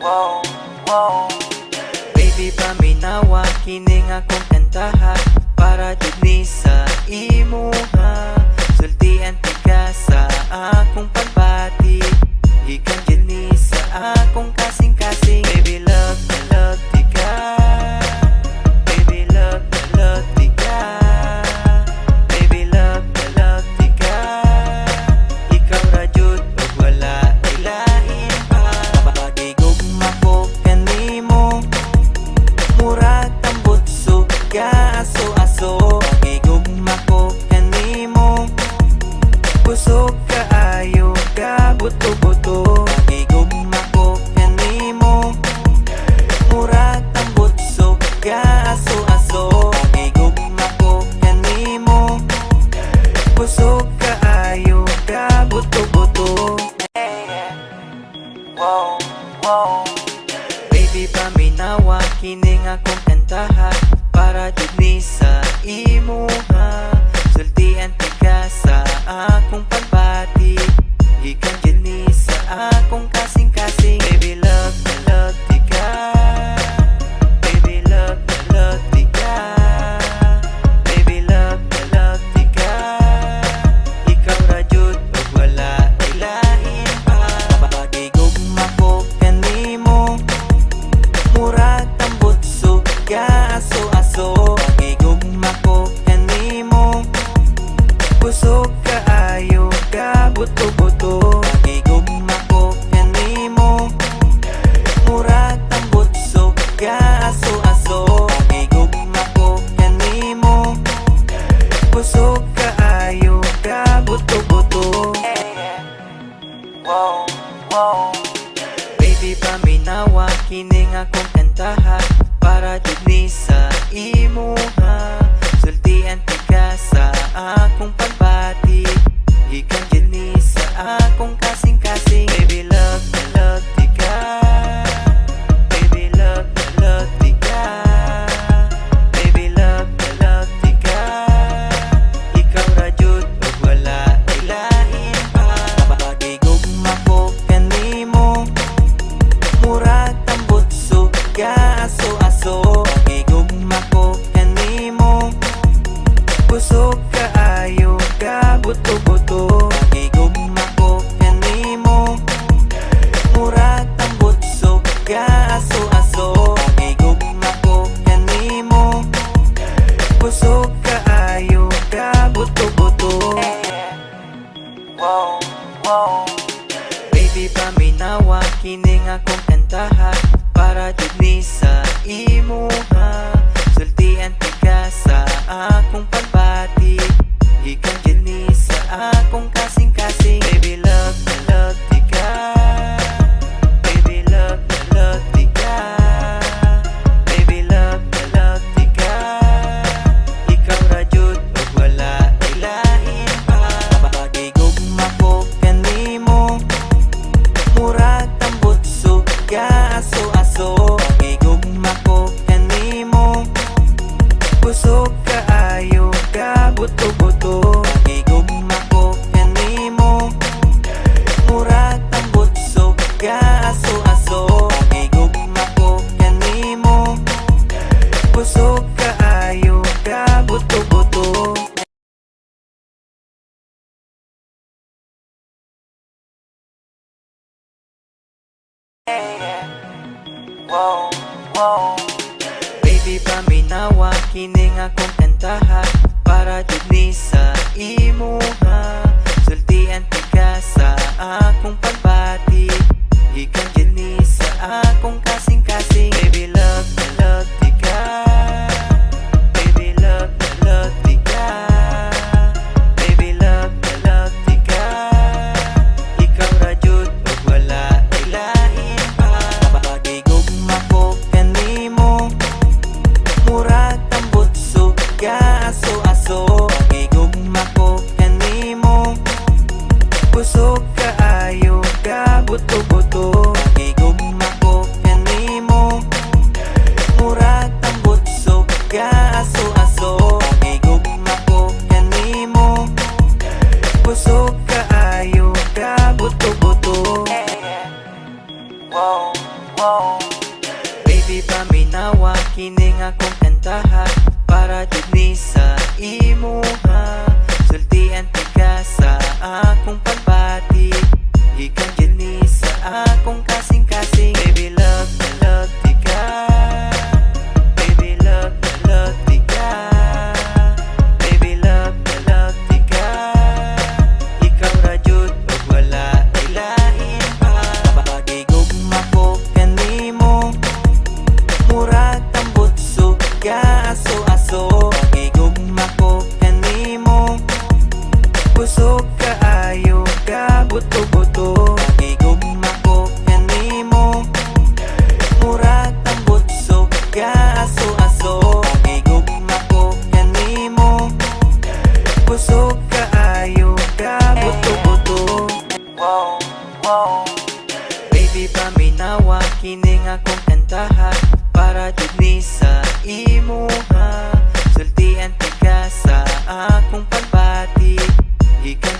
wow, wow. Baby, paminawa, kining akong kantaha Para jud sa imuha. Nagkaaso-aso Igugma ko kanimo Busog kaayo Kabutog aso-aso Gigugma ko kanimo Busog kaayo ka buto-buto. Gigugma ko kanimo Murag ang butso ka aso-aso Gigugma ko kanimo Busog kaayo ka buto-buto. Wow, wow. Baby, paminawa, kining akong kantaha Para didni 一幕。todo di pa minawa? Kini nga kong kantaha Para jud sa imuha. Sultian ka sa akong pagbati Gikan jud sa akong kasing-kasing. Baby Kaaso-aso Igugma ko kanimo Pusog kaayo ka buto-buto Wow, wow. Baby, paminawa Kining akong kantaha Para jud sa imo ha. Sultian ka sa akong pagbati Ikaw jud sa akong kita minawa Kining akong kantaha Para dili sa imuha Sulti ang tiga sa akong pagbati Ikaw